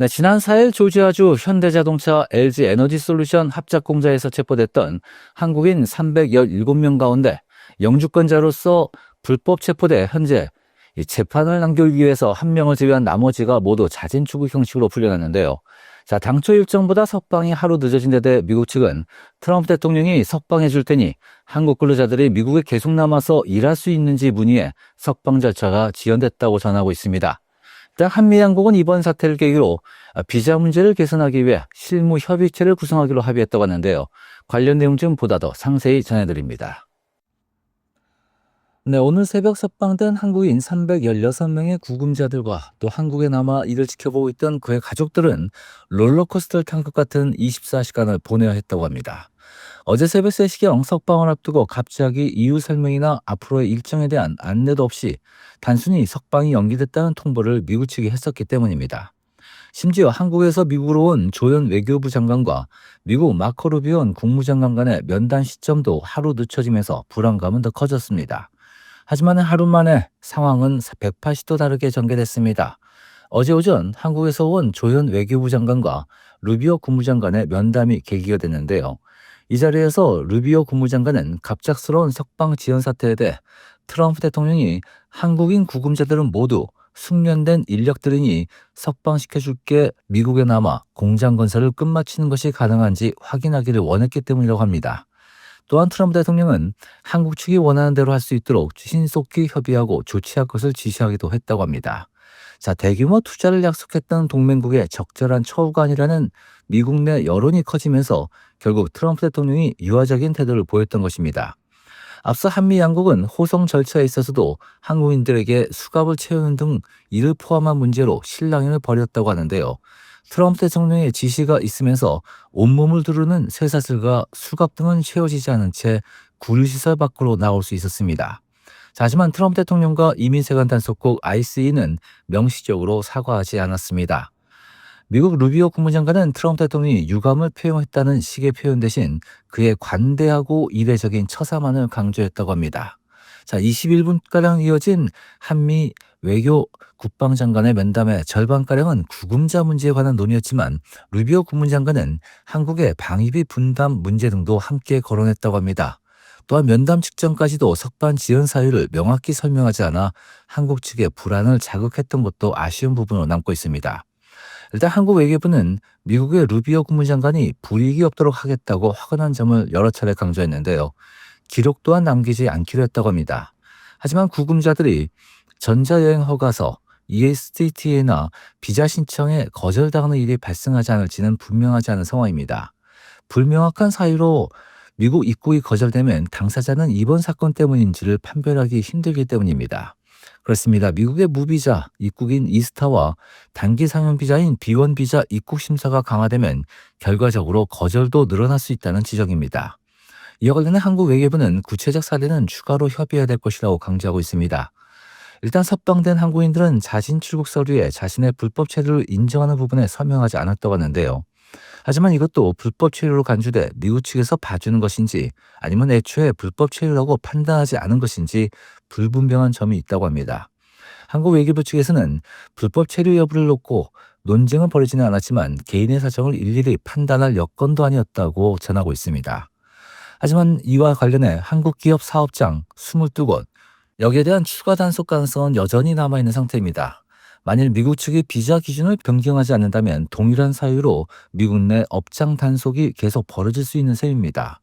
네, 지난 4일 조지아주 현대자동차 LG 에너지 솔루션 합작공자에서 체포됐던 한국인 317명 가운데 영주권자로서 불법 체포돼 현재 이 재판을 남기기 위해서 한 명을 제외한 나머지가 모두 자진 출국 형식으로 풀려났는데요. 자, 당초 일정보다 석방이 하루 늦어진 데 대해 미국 측은 트럼프 대통령이 석방해 줄 테니 한국 근로자들이 미국에 계속 남아서 일할 수 있는지 문의해 석방 절차가 지연됐다고 전하고 있습니다. 일단 한미 양국은 이번 사태를 계기로 비자 문제를 개선하기 위해 실무 협의체를 구성하기로 합의했다고 하는데요. 관련 내용 좀 보다 더 상세히 전해드립니다. 네, 오늘 새벽 석방된 한국인 316명의 구금자들과 또 한국에 남아 이를 지켜보고 있던 그의 가족들은 롤러코스터를 탄 것 같은 24시간을 보내야 했다고 합니다. 어제 새벽 3시경 석방을 앞두고 갑자기 이유 설명이나 앞으로의 일정에 대한 안내도 없이 단순히 석방이 연기됐다는 통보를 미국 측이 했었기 때문입니다. 심지어 한국에서 미국으로 온 조현 외교부 장관과 미국 마커 루비온 국무장관 간의 면담 시점도 하루 늦춰지면서 불안감은 더 커졌습니다. 하지만 하루 만에 상황은 180도 다르게 전개됐습니다. 어제 오전 한국에서 온 조현 외교부 장관과 루비오 국무장관의 면담이 계기가 됐는데요. 이 자리에서 루비오 국무장관은 갑작스러운 석방 지연 사태에 대해 트럼프 대통령이 한국인 구금자들은 모두 숙련된 인력들이니 석방시켜줄 게 미국에 남아 공장 건설을 끝마치는 것이 가능한지 확인하기를 원했기 때문이라고 합니다. 또한 트럼프 대통령은 한국 측이 원하는 대로 할 수 있도록 신속히 협의하고 조치할 것을 지시하기도 했다고 합니다. 자, 대규모 투자를 약속했던 동맹국의 적절한 처우가 아니라는 미국 내 여론이 커지면서 결국 트럼프 대통령이 유화적인 태도를 보였던 것입니다. 앞서 한미 양국은 호송 절차에 있어서도 한국인들에게 수갑을 채우는 등 이를 포함한 문제로 실랑이를 벌였다고 하는데요. 트럼프 대통령의 지시가 있으면서 온몸을 두르는 쇠사슬과 수갑 등은 채워지지 않은 채 구류시설 밖으로 나올 수 있었습니다. 하지만 트럼프 대통령과 이민세관 단속국 ICE는 명시적으로 사과하지 않았습니다. 미국 루비오 국무장관은 트럼프 대통령이 유감을 표명했다는 식의 표현 대신 그의 관대하고 이례적인 처사만을 강조했다고 합니다. 자, 21분가량 이어진 한미 외교 국방장관의 면담의 절반가량은 구금자 문제에 관한 논의였지만 루비오 국무장관은 한국의 방위비 분담 문제 등도 함께 거론했다고 합니다. 또한 면담 직전까지도 석방 지연 사유를 명확히 설명하지 않아 한국 측의 불안을 자극했던 것도 아쉬운 부분으로 남고 있습니다. 일단 한국 외교부는 미국의 루비오 국무장관이 불이익이 없도록 하겠다고 확언한 점을 여러 차례 강조했는데요. 기록 또한 남기지 않기로 했다고 합니다. 하지만 구금자들이 전자여행 허가서, ESTT나 비자 신청에 거절당하는 일이 발생하지 않을지는 분명하지 않은 상황입니다. 불명확한 사유로 미국 입국이 거절되면 당사자는 이번 사건 때문인지를 판별하기 힘들기 때문입니다. 그렇습니다. 미국의 무비자 입국인 이스타와 단기 상용 비자인 비원 비자 입국 심사가 강화되면 결과적으로 거절도 늘어날 수 있다는 지적입니다. 이와 관련해 한국 외교부는 구체적 사례는 추가로 협의해야 될 것이라고 강조하고 있습니다. 일단 석방된 한국인들은 자신 출국 서류에 자신의 불법 체류를 인정하는 부분에 서명하지 않았다고 하는데요. 하지만 이것도 불법 체류로 간주돼 미국 측에서 봐주는 것인지 아니면 애초에 불법 체류라고 판단하지 않은 것인지 불분명한 점이 있다고 합니다. 한국 외교부 측에서는 불법 체류 여부를 놓고 논쟁을 벌이지는 않았지만 개인의 사정을 일일이 판단할 여건도 아니었다고 전하고 있습니다. 하지만 이와 관련해 한국 기업 사업장 22곳, 여기에 대한 추가 단속 가능성은 여전히 남아있는 상태입니다. 만일 미국 측이 비자 기준을 변경하지 않는다면 동일한 사유로 미국 내 업장 단속이 계속 벌어질 수 있는 셈입니다.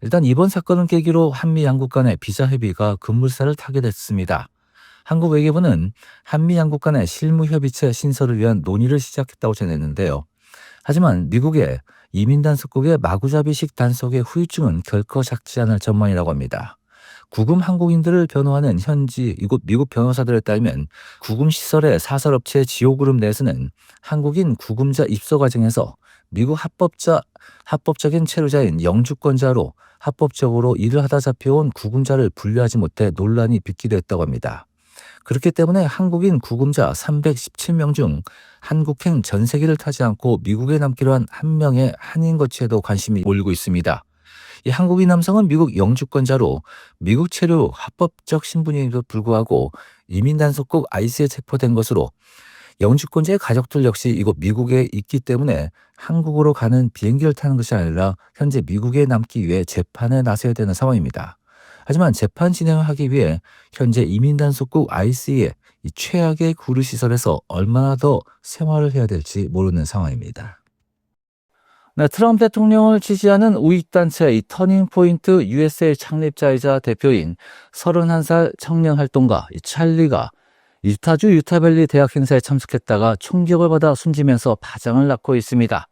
일단 이번 사건을 계기로 한미 양국 간의 비자 협의가 급물살을 타게 됐습니다. 한국 외교부는 한미 양국 간의 실무 협의체 신설을 위한 논의를 시작했다고 전했는데요. 하지만 미국의 이민 단속국의 마구잡이식 단속의 후유증은 결코 작지 않을 전망이라고 합니다. 구금 한국인들을 변호하는 현지 이곳 미국 변호사들에 따르면 구금 시설의 사설업체 지오그룹 내에서는 한국인 구금자 입소 과정에서 미국 합법자 합법적인 체류자인 영주권자로 합법적으로 일을 하다 잡혀온 구금자를 분류하지 못해 논란이 빚기도 했다고 합니다. 그렇기 때문에 한국인 구금자 317명 중 한국행 전세기를 타지 않고 미국에 남기로 한 한 명의 한인 거치에도 관심이 몰리고 있습니다. 이 한국인 남성은 미국 영주권자로 미국 체류 합법적 신분임에도 불구하고 이민 단속국 IC에 체포된 것으로 영주권자의 가족들 역시 이곳 미국에 있기 때문에 한국으로 가는 비행기를 타는 것이 아니라 현재 미국에 남기 위해 재판에 나서야 되는 상황입니다. 하지만 재판 진행을 하기 위해 현재 이민단속국 IC의 이 최악의 구르 시설에서 얼마나 더 생활을 해야 될지 모르는 상황입니다. 네, 트럼프 대통령을 지지하는 우익단체 이 터닝포인트 USA 창립자이자 대표인 31살 청년 활동가 이 찰리가 유타주 유타밸리 대학 행사에 참석했다가 총격을 받아 숨지면서 파장을 낳고 있습니다.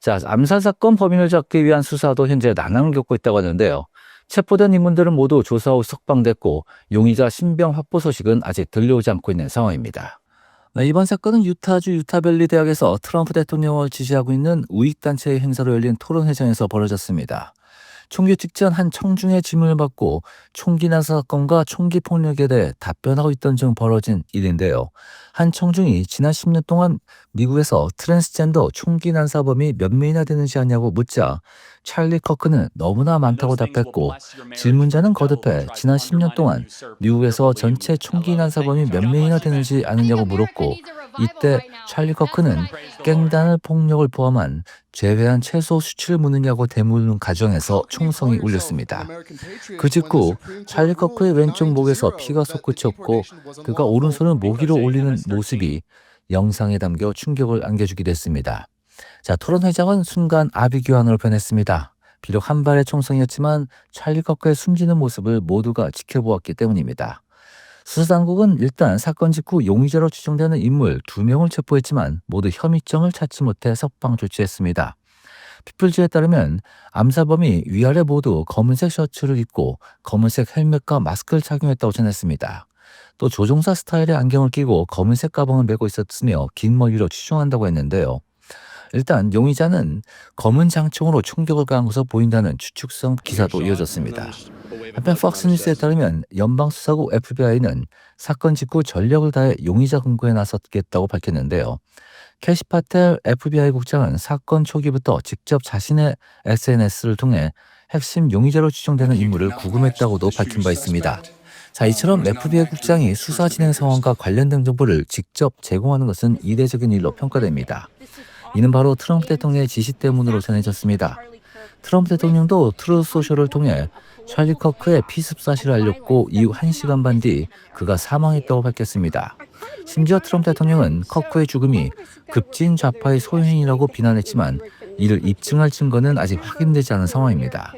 자, 암살 사건 범인을 잡기 위한 수사도 현재 난항을 겪고 있다고 하는데요. 체포된 인물들은 모두 조사 후 석방됐고 용의자 신병 확보 소식은 아직 들려오지 않고 있는 상황입니다. 네, 이번 사건은 유타주 유타밸리 대학에서 트럼프 대통령을 지지하고 있는 우익단체의 행사로 열린 토론회장에서 벌어졌습니다. 총기 직전 한 청중의 질문을 받고 총기 난사 사건과 총기 폭력에 대해 답변하고 있던 중 벌어진 일인데요. 한 청중이 지난 10년 동안 미국에서 트랜스젠더 총기 난사범이 몇 명이나 되는지 아냐고 묻자 찰리 커크는 너무나 많다고 답했고 질문자는 거듭해 지난 10년 동안 미국에서 전체 총기 난사범이 몇 명이나 되는지 아느냐고 물었고 이때 찰리 커크는 깽단을 폭력을 포함한 제외한 최소 수치를 묻느냐고 되묻는 가정에서 총성이 울렸습니다. 그 직후 찰리 커크의 왼쪽 목에서 피가 솟구쳤고 그가 오른손을 모기로 올리는 모습이 영상에 담겨 충격을 안겨주기도 했습니다. 자, 토론 회장은 순간 아비규환으로 변했습니다. 비록 한 발의 총성이었지만 찰리 커크의 숨지는 모습을 모두가 지켜보았기 때문입니다. 수사당국은 일단 사건 직후 용의자로 추정되는 인물 두 명을 체포했지만 모두 혐의점을 찾지 못해 석방 조치했습니다. 피플즈에 따르면 암사범이 위아래 모두 검은색 셔츠를 입고 검은색 헬멧과 마스크를 착용했다고 전했습니다. 또 조종사 스타일의 안경을 끼고 검은색 가방을 메고 있었으며 긴 머리로 추정한다고 했는데요. 일단 용의자는 검은 장총으로 총격을 가한 것으로 보인다는 추측성 기사도 이어졌습니다. 한편 팍스 뉴스에 따르면 연방수사국 FBI는 사건 직후 전력을 다해 용의자 검거에 나섰겠다고 밝혔는데요. 캐시 파텔 FBI 국장은 사건 초기부터 직접 자신의 SNS를 통해 핵심 용의자로 추정되는 인물을 구금했다고도 밝힌 바 있습니다. 자, 이처럼 FBI 국장이 수사 진행 상황과 관련된 정보를 직접 제공하는 것은 이례적인 일로 평가됩니다. 이는 바로 트럼프 대통령의 지시 때문으로 전해졌습니다. 트럼프 대통령도 트루스 소셜을 통해 찰리 커크의 피습 사실을 알렸고 이후 1시간 반 뒤 그가 사망했다고 밝혔습니다. 심지어 트럼프 대통령은 커크의 죽음이 급진 좌파의 소행이라고 비난했지만 이를 입증할 증거는 아직 확인되지 않은 상황입니다.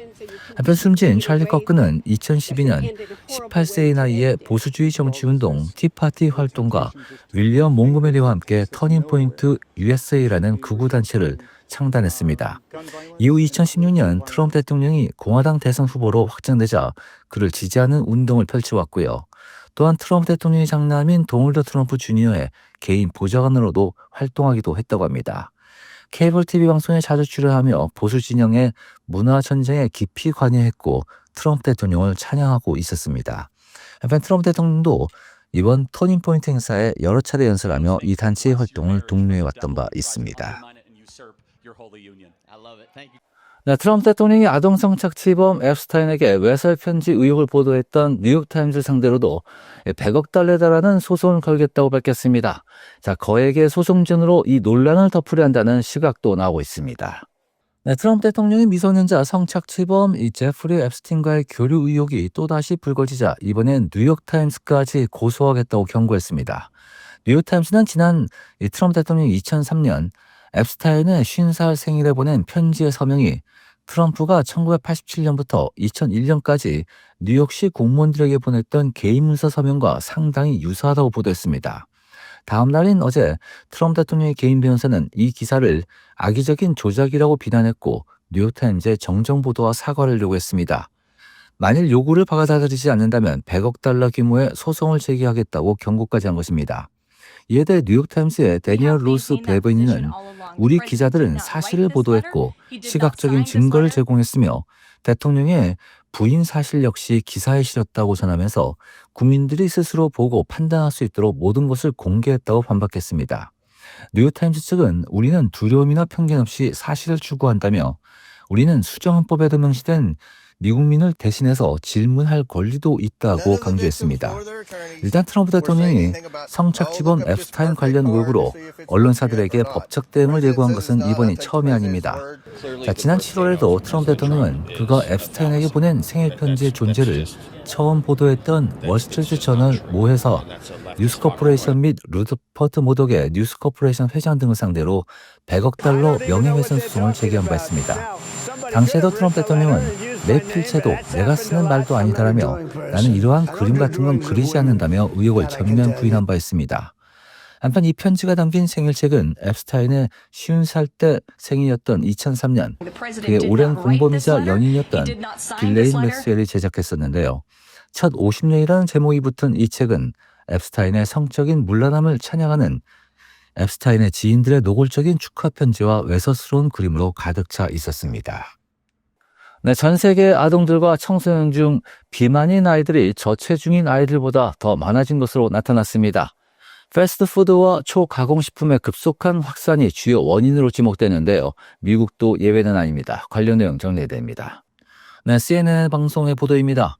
한편 숨진 찰리 커크는 2012년 18세의 나이에 보수주의 정치운동 티파티 활동가 윌리엄 몽고메리와 함께 터닝포인트 USA라는 극우 단체를 창단했습니다. 이후 2016년 트럼프 대통령이 공화당 대선 후보로 확정되자 그를 지지하는 운동을 펼쳐왔고요. 또한 트럼프 대통령의 장남인 도널드 트럼프 주니어의 개인 보좌관으로도 활동하기도 했다고 합니다. 케이블 TV 방송에 자주 출연하며 보수 진영의 문화 전쟁에 깊이 관여했고 트럼프 대통령을 찬양하고 있었습니다. 한편 트럼프 대통령도 이번 터닝 포인트 행사에 여러 차례 연설하며 이 단체의 활동을 독려해 왔던 바 있습니다. 네, 트럼프 대통령이 아동성 착취범 앱스타인에게 외설 편지 의혹을 보도했던 뉴욕타임즈 상대로도 100억 달러에 달하는 소송을 걸겠다고 밝혔습니다. 자, 거액의 소송전으로 이 논란을 덮으려 한다는 시각도 나오고 있습니다. 네, 트럼프 대통령이 미성년자 성착취범 이 제프리 앱스틴과의 교류 의혹이 또다시 불거지자 이번엔 뉴욕타임스까지 고소하겠다고 경고했습니다. 뉴욕타임스는 지난 이 트럼프 대통령이 2003년 앱스타인의 50살 생일에 보낸 편지의 서명이 트럼프가 1987년부터 2001년까지 뉴욕시 공무원들에게 보냈던 개인 문서 서명과 상당히 유사하다고 보도했습니다. 다음 날인 어제 트럼프 대통령의 개인 변호사는 이 기사를 악의적인 조작이라고 비난했고 뉴욕타임즈의 정정 보도와 사과를 요구했습니다. 만일 요구를 받아들이지 않는다면 100억 달러 규모의 소송을 제기하겠다고 경고까지 한 것입니다. 이에 대해 뉴욕타임스의 데니얼 로스 베버니는 우리 기자들은 사실을 보도했고 시각적인 증거를 제공했으며 대통령의 부인 사실 역시 기사에 실었다고 전하면서 국민들이 스스로 보고 판단할 수 있도록 모든 것을 공개했다고 반박했습니다. 뉴욕타임스 측은 우리는 두려움이나 편견 없이 사실을 추구한다며 우리는 수정헌법에도 명시된 미국민을 대신해서 질문할 권리도 있다고 강조했습니다. 일단 트럼프 대통령이 성착취범 앱스타인 관련 의혹으로 언론사들에게 법적 대응을 예고한 것은 이번이 처음이 아닙니다. 자, 지난 7월에도 트럼프 대통령은 그가 앱스타인에게 보낸 생일 편지의 존재를 처음 보도했던 월스트리트 저널 모 회사 뉴스코퍼레이션 및 루드퍼트 모독의 뉴스코퍼레이션 회장 등을 상대로 100억 달러 명예훼손 소송을 제기한 바 있습니다. 당시에도 트럼프 대통령은 내 필체도 내가 쓰는 말도 아니다라며 나는 이러한 그림 같은 건 그리지 않는다며 의혹을 전면 부인한 바 있습니다. 한편 이 편지가 담긴 생일책은 앱스타인의 50살 때 생일이었던 2003년 그의 오랜 공범이자 연인이었던 빌레인 맥스웰이 제작했었는데요. 첫 50년이라는 제목이 붙은 이 책은 앱스타인의 성적인 물란함을 찬양하는 앱스타인의 지인들의 노골적인 축하 편지와 외서스러운 그림으로 가득 차 있었습니다. 네, 전 세계 아동들과 청소년 중 비만인 아이들이 저체중인 아이들보다 더 많아진 것으로 나타났습니다. 패스트푸드와 초가공식품의 급속한 확산이 주요 원인으로 지목되는데요. 미국도 예외는 아닙니다. 관련 내용 정리됩니다. 네, CNN 방송의 보도입니다.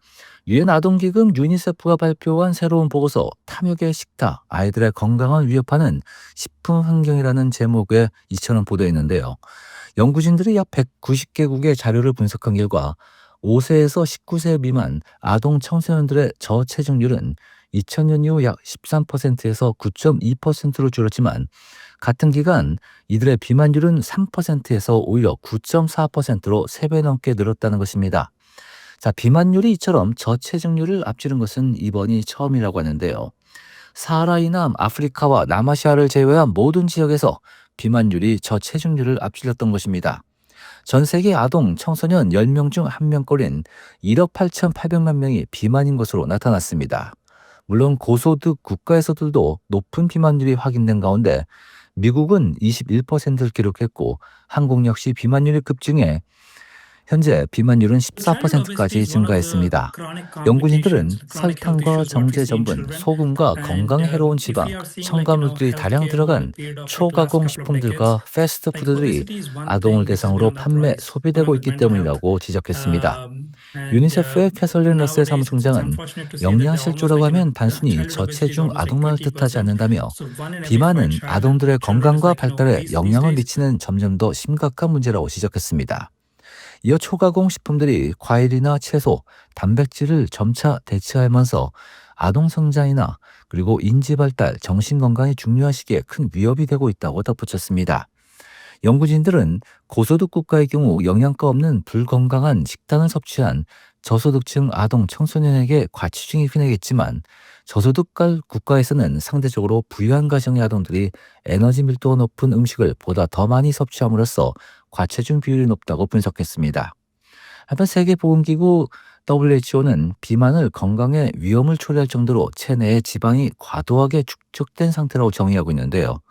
유엔 아동기금 유니세프가 발표한 새로운 보고서 탐욕의 식탁, 아이들의 건강을 위협하는 식품 환경이라는 제목의 이처럼 보도했는데요. 연구진들이 약 190개국의 자료를 분석한 결과 5세에서 19세 미만 아동 청소년들의 저체중률은 2000년 이후 약 13%에서 9.2%로 줄었지만 같은 기간 이들의 비만율은 3%에서 오히려 9.4%로 3배 넘게 늘었다는 것입니다. 자, 비만율이 이처럼 저체중률을 앞지른 것은 이번이 처음이라고 하는데요. 사하라 이남 아프리카와 남아시아를 제외한 모든 지역에서 비만율이 저체중률을 앞질렀던 것입니다. 전 세계 아동, 청소년 10명 중 1명꼴인 1억 8,800만 명이 비만인 것으로 나타났습니다. 물론 고소득 국가에서들도 높은 비만율이 확인된 가운데 미국은 21%를 기록했고 한국 역시 비만율이 급증해 현재 비만율은 14%까지 증가했습니다. 연구진들은 설탕과 정제 전분, 소금과 건강에 해로운 지방, 첨가물들이 다량 들어간 초가공 식품들과 패스트푸드들이 아동을 대상으로 판매, 소비되고 있기 때문이라고 지적했습니다. 유니세프의 캐설린 러셀 사무총장은 영양실조라고 하면 단순히 저체중 아동만을 뜻하지 않는다며 비만은 아동들의 건강과 발달에 영향을 미치는 점점 더 심각한 문제라고 지적했습니다. 이어 초가공 식품들이 과일이나 채소, 단백질을 점차 대체하면서 아동 성장이나 그리고 인지 발달, 정신 건강에 중요한 시기에 큰 위협이 되고 있다고 덧붙였습니다. 연구진들은 고소득 국가의 경우 영양가 없는 불건강한 식단을 섭취한 저소득층 아동 청소년에게 과치중이 휘내겠지만 저소득 국가에서는 상대적으로 부유한 가정의 아동들이 에너지 밀도가 높은 음식을 보다 더 많이 섭취함으로써 과체중 비율이 높다고 분석했습니다. 한편 세계보건기구 WHO는 비만을 건강에 위험을 초래할 정도로 체내에 지방이 과도하게 축적된 상태라고 정의하고 있는데요.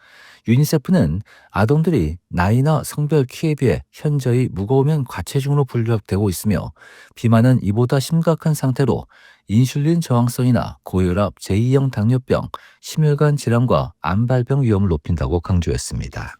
유니세프는 아동들이 나이나 성별 키에 비해 현저히 무거우면 과체중으로 분류되고 있으며 비만은 이보다 심각한 상태로 인슐린 저항성이나 고혈압, 제2형 당뇨병, 심혈관 질환과 암발병 위험을 높인다고 강조했습니다.